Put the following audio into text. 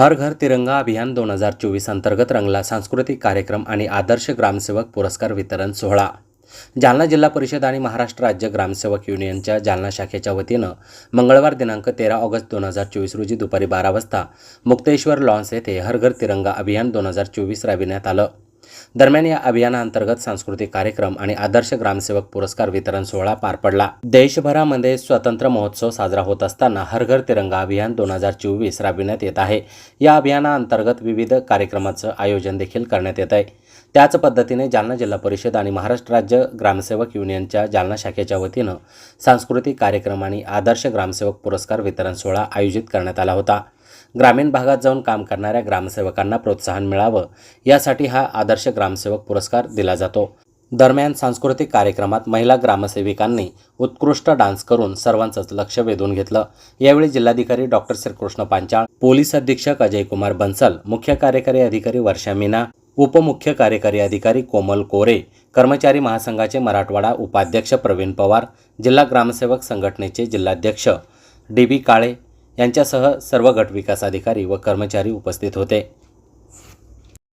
हर घर तिरंगा अभियान दोन हजार चोवीस अंतर्गत रंगला सांस्कृतिक कार्यक्रम आणि आदर्श ग्रामसेवक पुरस्कार वितरण सोहळा. जालना जिल्हा परिषद आणि महाराष्ट्र राज्य ग्रामसेवक युनियनच्या जालना शाखेच्या वतीनं मंगळवार दिनांक तेरा ऑगस्ट दोन हजार चोवीस रोजी दुपारी बारा वाजता मुक्तेश्वर लॉन्स येथे हर घर तिरंगा अभियान दोन हजार चोवीस राबविण्यात आलं. दरम्यान या अभियानाअंतर्गत सांस्कृतिक कार्यक्रम आणि आदर्श ग्रामसेवक पुरस्कार वितरण सोहळा पार पडला. देशभरामध्ये स्वतंत्र महोत्सव साजरा होत असताना हर घर तिरंगा अभियान दोन हजार चोवीस राबविण्यात येत आहे. या अभियानाअंतर्गत विविध कार्यक्रमाचं आयोजन देखील करण्यात येत आहे. त्याच पद्धतीने जालना जिल्हा परिषद आणि महाराष्ट्र राज्य ग्रामसेवक युनियनच्या जालना शाखेच्या वतीनं सांस्कृतिक कार्यक्रम आणि आदर्श ग्रामसेवक पुरस्कार वितरण सोहळा आयोजित करण्यात आला होता. ग्रामीण भागात जाऊन काम करणाऱ्या ग्रामसेवकांना प्रोत्साहन मिळावं. यासाठी हा आदर्श ग्रामसेवक पुरस्कार दिला जातो. दरम्यान सांस्कृतिक कार्यक्रमात महिला ग्रामसेविकांनी उत्कृष्ट डान्स करून सर्वांचंच लक्ष वेधून घेतलं. यावेळी जिल्हाधिकारी डॉक्टर श्रीकृष्ण पांचाळ पोलीस अधीक्षक अजय कुमार बन्सल मुख्य कार्यकारी अधिकारी वर्षा मीना उपमुख्य कार्यकारी अधिकारी कोमल कोरे कर्मचारी महासंघाचे मराठवाडा उपाध्यक्ष प्रवीण पवार जिल्हा ग्रामसेवक संघटनेचे जिल्हाध्यक्ष डी बी काळे यांच्यासह सर्व गट विकास अधिकारी व कर्मचारी उपस्थित होते.